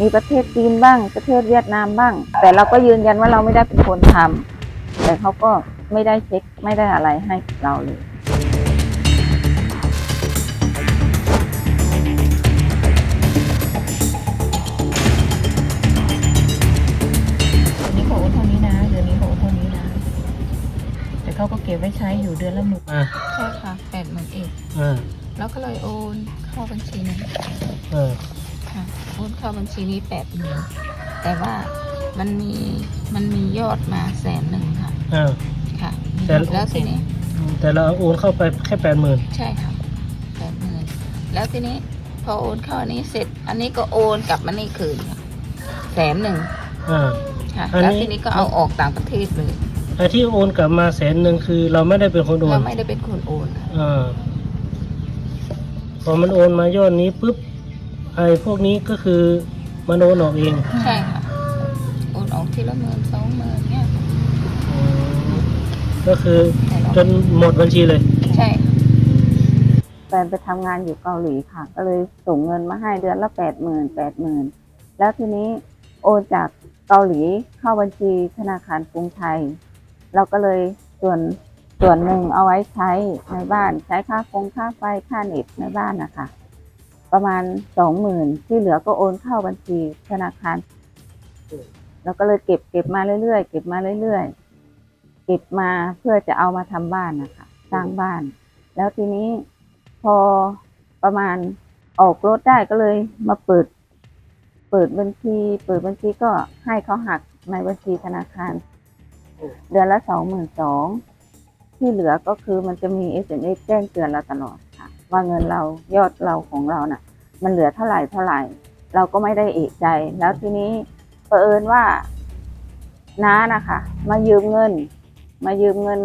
มีประเทศจีนบ้าง ประเทศเวียดนามบ้าง แต่เราก็ยืนยันว่าเราไม่ได้เป็นคนทำแต่เขาก็ไม่ได้เช็คไม่ได้อะไรให้เราเลยเดือนนี้เขาโอนเท่านี้นะเดือนนี้เขาโอนเท่านี้นะแต่เขาก็เก็บไว้ใช้อยู่เดือนละหมื่นอ่าใช่ค่ะแปดหมื่นเอกอ่าแล้วก็เลยโอน เข้าบัญชีนี้เออค่ะโอนเข้าบัญชีนี้แปดหมื่นแต่ว่ามันมีมันมียอดมาแสนหนึ่งค่ะอ่าค่ะแต่ แล้วทีนี้แต่เราโอนเข้าไปแค่แปดหมื่นใช่ค่ะแปดหมื่นแล้วทีนี้พอโอนเข้าอันนี้เสร็จ อันนี้ก็โอนกลับมานี่คืนค่ะแสนหนึ่งอ่า ค่ะ อันนี้ แล้วทีนี้ก็เอาออกต่างประเทศเลยไอ้ที่โอนกลับมาแสนหนึ่งคือเราไม่ได้เป็นคนโอเรานไม่ได้เป็นคนโอนค่ะอ่า พอมันโอนมายอดนี้ปุ๊บไอ้พวกนี้ก็คือมันโอนออกเองใช่ค่ะโอนออกทีละหมื่นสองหมื่นเนี่ยอืมก็คือแต่เราจนหมดบัญชีเลย ใช่ค่ะแฟนไปทำงานอยู่เกาหลีค่ะ ก็เลยส่งเงินมาให้เดือนละแปดหมื่นแปดหมื่นแล้วทีนี้โอนจากเกาหลีเข้าบัญชีธนาคารกรุงไทย เราก็เลยส่วน ส่วนหนึ่งเอาไว้ใช้ในบ้านใช้ค่าฟงค่าไฟค่าเน็ตในบ้านนะคะประมาณสองหมื่นที่เหลือก็โอนเข้าบัญชีธนาคารเราก็เลยเก็บเก็บมาเรื่อยๆเก็บมาเรื่อยๆเก็บมาเพื่อจะเอามาทำบ้านนะคะสร้างบ้าน แล้วทีนี้พอประมาณออกรถได้ก็เลยมาเปิด เปิดบัญชี เปิดบัญชีก็ให้เขาหักในบัญชีธนาคาร เดือนละสองหมื่นสอง ที่เหลือก็คือมันจะมี SMS แจ้งเตือนเราตลอดค่ะ ว่าเงินเรายอดเราของเราน่ะ มันเหลือเท่าไหร่เท่าไหร่ เราก็ไม่ได้เอกใจ แล้วทีนี้เผอิญว่าน้านะคะ มายืมเงิน มายืมเงิน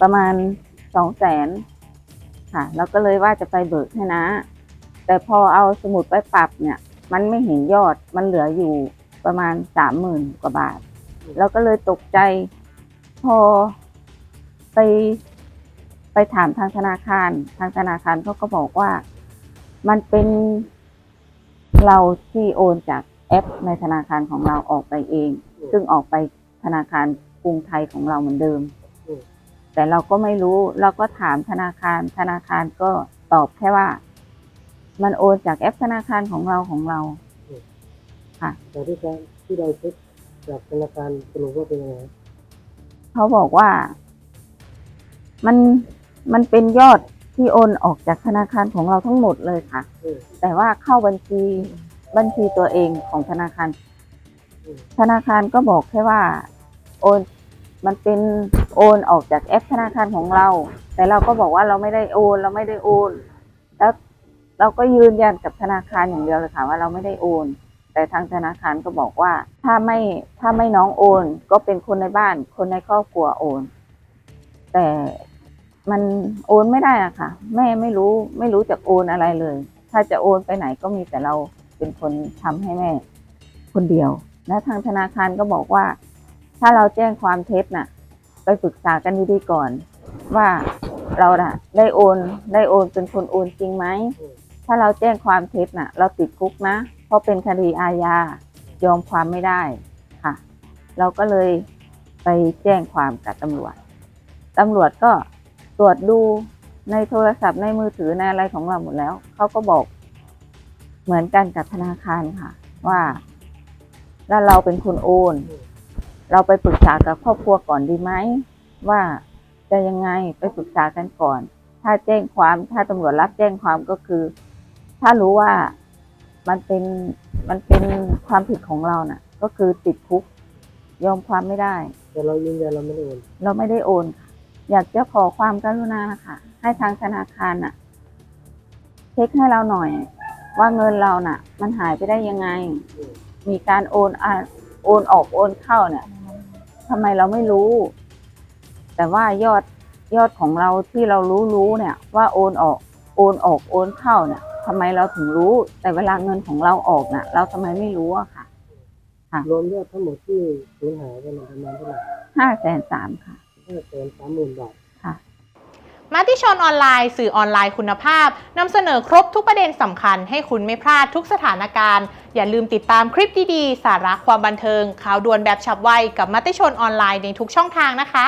ประมาณสองแสนค่ะแล้วก็เลยว่าจะไปเบิกให้นะ แต่พอเอาสมุดไปปรับเนี่ย มันไม่เห็นยอดมันเหลืออยู่ประมาณสามหมื่นกว่าบาทแล้วก็เลยตกใจ พอ ไปไปถามทางธนาคาร ทางธนาคารเขาก็บอกว่ามันเป็นเราที่โอนจากแอปในธนาคารของเราออกไปเอง ซึ่งออกไปธนาคารกรุงไทยของเราเหมือนเดิมอืมแต่เราก็ไม่รู้ เราก็ถามธนาคาร ธนาคารก็ตอบแค่ว่า มันโอนจากแอปธนาคารของเราของเรา ค่ะแต่ที่การที่เราเช็คจากธนาคารสรุปว่าเป็นยังไงเขาบอกว่า มันมันเป็นยอดที่โอนออกจากธนาคารของเราทั้งหมดเลยค่ะอืมแต่ว่าเข้าบัญชีบัญชีตัวเองของธนาคารอืมธนาคารก็บอกแค่ว่า โอนมันเป็นโอนออกจากแอปธนาคารของเรา แต่เราก็บอกว่าเราไม่ได้โอน เราไม่ได้โอน แล้วเราก็ยืนยันกับธนาคารอย่างเดียวเลยค่ะว่าเราไม่ได้โอน แต่ทางธนาคารก็บอกว่าถ้าไม่ถ้าไม่น้องโอน ก็เป็นคนในบ้านคนในครอบครัวโอน แต่มันโอนไม่ได้อะค่ะ แม่ไม่รู้ไม่รู้จะโอนอะไรเลย ถ้าจะโอนไปไหนก็มีแต่เราเป็นคนทำให้แม่ คนเดียว และทางธนาคารก็บอกว่า ถ้าเราแจ้งความเท็จน่ะ ไปปรึกษากันดีๆก่อน ว่าเราน่ะ ได้โอนได้โอนเป็นคนโอนจริงไหมถ้าเราแจ้งความเท็จน่ะ เราติดคุกนะ เพราะเป็นคดีอาญายอมความไม่ได้ค่ะ เราก็เลยไปแจ้งความกับตำรวจ ตำรวจก็ตรวจดูในโทรศัพท์ในมือถือในอะไรของเราหมดแล้ว เขาก็บอกเหมือนกันกับธนาคารค่ะ ว่าแล้วเราเป็นคนโอน เราไปปรึกษากับครอบครัวก่อนดีไหมว่าจะยังไงไปปรึกษากันก่อน ถ้าแจ้งความถ้าตำรวจรับแจ้งความก็คือ ถ้ารู้ว่ามันเป็นมันเป็นความผิดของเราน่ะ ก็คือติดคุกยอมความไม่ได้ แต่เรายืนยันเราไม่ได้โอน เราไม่ได้โอนค่ะ อยากจะขอความกรุณาค่ะ ให้ทางธนาคารน่ะ เช็คให้เราหน่อย ว่าเงินเราน่ะ มันหายไปได้ยังไง มีการโอนอะโอนออกโอนเข้าเนี่ยทำไมเราไม่รู้ แต่ว่ายอดยอดของเราที่เรารู้รู้เนี่ย ว่าโอนออก โอนออกโอนเข้าเนี่ยทำไมเราถึงรู้ แต่เวลาเงินของเราออกน่ะ เราทำไมไม่รู้อะค่ะรวมยอดทั้งหมดที่สูญหายไปประมาณเท่าไหร่ห้าแสนสามค่ะ ห้าแสนสามหมื่นบาทค่ะมาติชนออนไลน์สื่อออนไลน์คุณภาพนำเสนอครบทุกประเด็นสำคัญให้คุณไม่พลาดทุกสถานการณ์ อย่าลืมติดตามคลิปดีๆ สาระความบันเทิงข่าวด่วนแบบฉับไวกับมาติชนออนไลน์ในทุกช่องทางนะคะ